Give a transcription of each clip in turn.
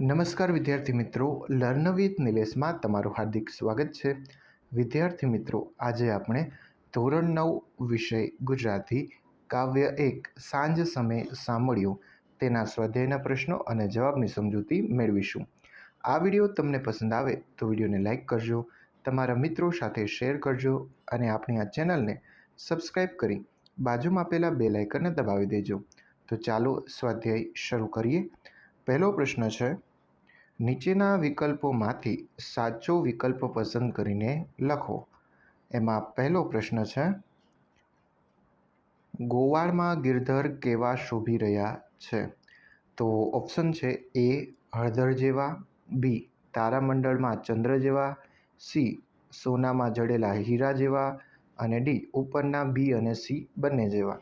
નમસ્કાર વિદ્યાર્થી મિત્રો લર્ન વિથ નિલેશમાં તમારું હાર્દિક સ્વાગત છે. વિદ્યાર્થી મિત્રો, આજે આપણે ધોરણ નવ વિષય ગુજરાતી કાવ્ય એક સાંજ સમયે સાંભળ્યું. તેના સ્વાધ્યાયના પ્રશ્નો અને જવાબની સમજૂતી મેળવીશું. આ વીડિયો તમને પસંદ આવે તો વિડીયોને લાઇક કરજો, તમારા મિત્રો સાથે શેર કરજો અને આપણી આ ચેનલને સબસ્ક્રાઈબ કરી બાજુમાં આપેલા બે લાઇકનને દબાવી દેજો. તો ચાલો સ્વાધ્યાય શરૂ કરીએ. પહેલો પ્રશ્ન છે નીચેના વિકલ્પોમાંથી સાચો વિકલ્પ પસંદ કરીને લખો. એમાં પહેલો પ્રશ્ન છે, ગોવાળમાં ગિરધર કેવા શોભી રહ્યા છે? તો ઓપ્શન છે એ, હળદર જેવા, બી, તારામંડળમાં ચંદ્ર જેવા, સી, સોનામાં જડેલા હીરા જેવા અને ડી, ઉપરના બી અને સી બંને જેવા.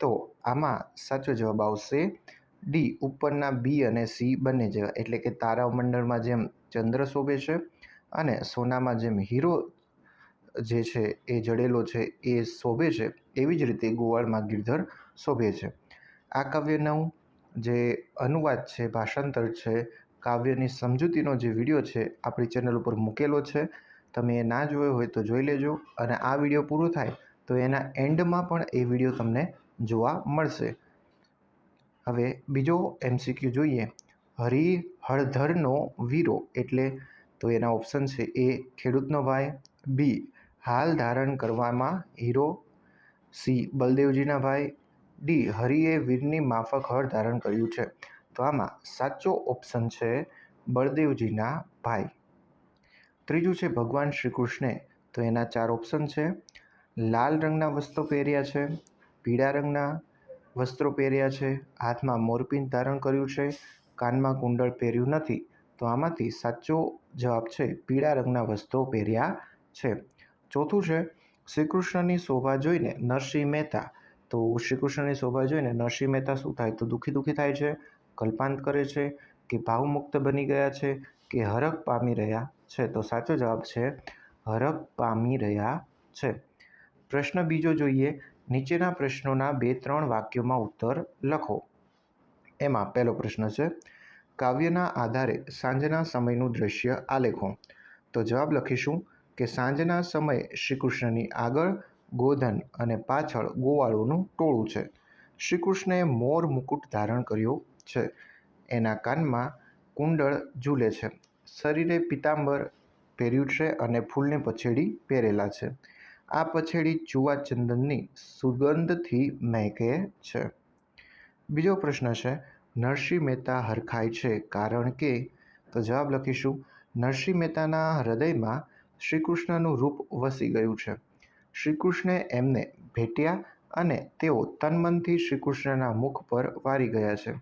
તો આમાં સાચો જવાબ આવશે ડી ઉપરના બી અને સી બંને જેવા એટલે કે તારામંડળમાં જેમ ચંદ્ર શોભે છે અને સોનામાં જેમ હીરો જે છે એ જડેલો છે એ શોભે છે, એવી જ રીતે ગોવાળમાં ગિરધર શોભે છે. આ કાવ્યનું જે અનુવાદ છે, ભાષાંતર છે, કાવ્યની સમજૂતીનો જે વીડિયો છે, આપણી ચેનલ ઉપર મૂકેલો છે. તમે એ ના જોયો હોય તો જોઈ લેજો અને આ વીડિયો પૂરો થાય તો એના એન્ડમાં પણ એ વીડિયો તમને જોવા મળશે. હવે બીજો એમસીક્યુ જોઈએ. હરિ હળધરનો વીરો એટલે તો એના ઓપ્શન છે એ ખેડૂતનો ભાઈ બી હાલ ધારણ કરવામાં હીરો સી બલદેવજીના ભાઈ ડી હરિએ વીરની માફક હળ ધારણ કર્યું છે. તો આમાં સાચો ઓપ્શન છે બળદેવજીના ભાઈ. ત્રીજું છે ભગવાન શ્રી કૃષ્ણે તો એના ચાર ઓપ્શન છે. લાલ રંગના વસ્ત્રો પહેર્યા છે, પીળા રંગના વસ્ત્રો પહેર્યા છે, હાથમાં મોરપીન ધારણ કર્યું છે, કાનમાં કુંડળ પહેર્યું નથી, તો આમાંથી સાચો જવાબ છે, પીળા રંગના વસ્ત્રો પહેર્યા છે. ચોથું છે શ્રી કૃષ્ણની શોભા જોઈને નરસિંહ મહેતા, તો શ્રીકૃષ્ણની શોભા જોઈને નરસિંહ મહેતા શું થાય? તો દુઃખી દુઃખી થાય છે, કલ્પાંત કરે છે કે ભાવમુક્ત બની ગયા છે કે હરખ પામી રહ્યા છે, તો સાચો જવાબ છે, હરખ પામી રહ્યા છે. પ્રશ્ન બીજો જોઈએ નીચેના પ્રશ્નોના બે ત્રણ વાક્યોમાં ઉત્તર લખો. એમાં પહેલો પ્રશ્ન છે, કાવ્યના આધારે સાંજના સમયનું દ્રશ્ય આલેખો. તો જવાબ લખીશું કે સાંજના સમયે શ્રી કૃષ્ણની આગળ ગોધન અને પાછળ ગોવાળોનું ટોળું છે. શ્રી કૃષ્ણએ મોર મુકુટ ધારણ કર્યો છે. એના કાનમાં કુંડળ ઝૂલે છે. શરીરે પિતાંબર પહેર્યું છે અને ફૂલની પછેડી પહેરેલા છે. આ પછેડી ચુવા ચંદનની સુગંધથી મહેકે છે. બીજો પ્રશ્ન છે, નરસિંહ મહેતા હરખાય છે કારણ કે? તો જવાબ લખીશું, નરસિંહ મહેતાના હૃદયમાં શ્રી કૃષ્ણનું રૂપ વસી ગયું છે. શ્રી કૃષ્ણે એમને ભેટ્યા અને તેઓ તનમનથી શ્રી કૃષ્ણના મુખ પર વારી ગયા છે.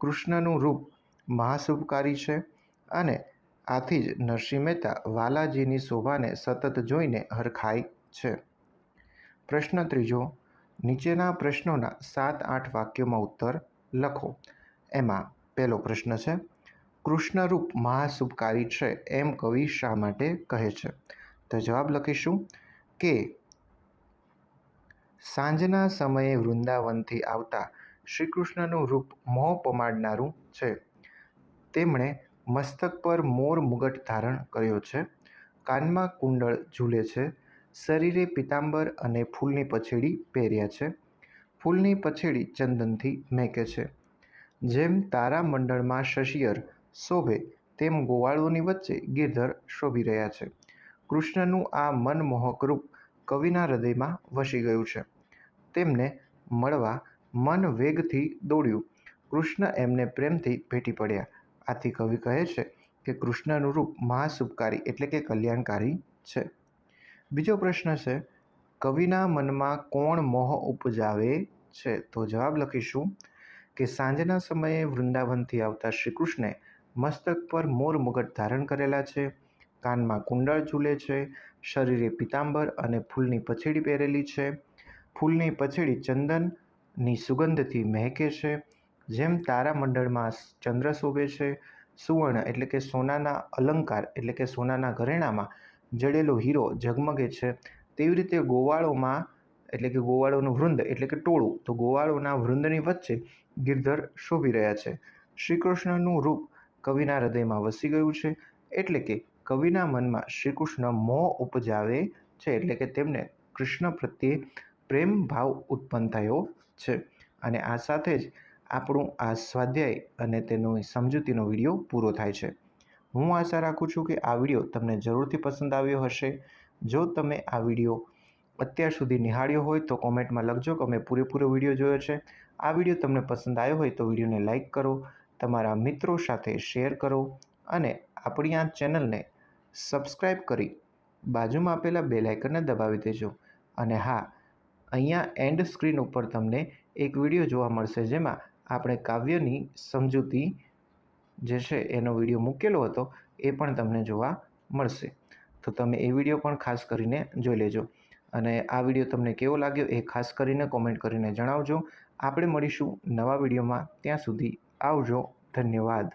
કૃષ્ણનું રૂપ મહાશુભકારી છે અને આથી જ નરસિંહ મહેતા વાલાજીની શોભાને સતત જોઈને હરખાય છે. પ્રશ્ન ત્રીજો, નીચેના પ્રશ્નોના સાત આઠ વાક્યોમાં ઉત્તર લખો. એમાં પહેલો પ્રશ્ન છે, કૃષ્ણરૂપ મહાશુભકારી છે એમ કવિ શા માટે કહે છે? તો જવાબ લખીશું, કે સાંજના સમયે વૃંદાવનથી આવતા શ્રી કૃષ્ણનું રૂપ મોહ પમાડનારું છે. તેમણે મસ્તક પર મોર મુગટ ધારણ કર્યો છે. કાનમાં કુંડળ ઝૂલે છે. શરીરે પિતાંબર અને ફૂલની પછેડી પહેર્યા છે. ફૂલની પછેડી ચંદનથી મેકે છે. જેમ તારામંડળમાં શશિયર શોભે, તેમ ગોવાળોની વચ્ચે ગિરધર શોભી રહ્યા છે. કૃષ્ણનું આ મનમોહક રૂપ કવિના હૃદયમાં વસી ગયું છે. તેમને મળવા મન વેગથી દોડ્યું. કૃષ્ણ એમને પ્રેમથી ભેટી પડ્યા. આથી કવિ કહે છે કે કૃષ્ણનું રૂપ મહાશુભકારી એટલે કે કલ્યાણકારી છે. બીજો પ્રશ્ન છે, કવિના મનમાં કોણ મોહ ઉપજાવે છે? તો જવાબ લખીશું, કે સાંજના સમયે વૃંદાવનથી આવતા શ્રી કૃષ્ણે મસ્તક પર મોર મુગટ ધારણ કરેલા છે, કાનમાં કુંડળ ઝૂલે છે, શરીરે પિતાંબર અને ફૂલની પછેડી પહેરેલી છે, ફૂલની પછેડી ચંદનની સુગંધથી મહેકે છે, જેમ તારામંડળમાં ચંદ્ર શોભે છે, સુવર્ણ એટલે કે સોનાના અલંકાર એટલે કે સોનાના ઘરેણામાં જડેલો હીરો ઝગમગે છે. તેવી રીતે ગોવાળોમાં, એટલે કે ગોવાળોનું વૃંદ, એટલે કે ટોળું, તો ગોવાળોના વૃંદની વચ્ચે ગિરધર શોભી રહ્યા છે. શ્રી કૃષ્ણનું રૂપ કવિના હૃદયમાં વસી ગયું છે, એટલે કે કવિના મનમાં શ્રી કૃષ્ણ મોહ ઉપજાવે છે, એટલે કે તેમને કૃષ્ણ પ્રત્યે પ્રેમ ભાવ ઉત્પન્ન થયો છે. અને આ સાથે જ આપણું આ સ્વાધ્યાય અને તેનો સમજૂતીનો વીડિયો પૂરો થાય છે. હું આશા રાખું છું કે આ વીડિયો તમને જરૂરથી પસંદ આવ્યો હશે. જો તમે આ વીડિયો અત્યાર સુધી નિહાળ્યો હોય તો કોમેન્ટમાં લખજો કે અમે પૂરેપૂરો વીડિયો જોયો છે. આ વીડિયો તમને પસંદ આવ્યો હોય તો વિડીયોને લાઇક કરો, તમારા મિત્રો સાથે શેર કરો અને આપણી આ ચેનલને સબસ્ક્રાઈબ કરી બાજુમાં આપેલા બે લાઇકનને દબાવી દેજો. અને હા, અહીંયા એન્ડ સ્ક્રીન ઉપર તમને એક વીડિયો જોવા મળશે જેમાં આપણે કાવ્યની સમજૂતી જે છે એનો વીડિયો મૂકેલો હતો, એ પણ તમને જોવા મળશે. તો તમે એ વીડિયો પણ ખાસ કરીને જોઈ લેજો. અને આ વીડિયો તમને કેવો લાગ્યો એ ખાસ કરીને કોમેન્ટ કરીને જણાવજો. આપણે મળીશું નવા વિડીયોમાં. ત્યાં સુધી આવજો. ધન્યવાદ.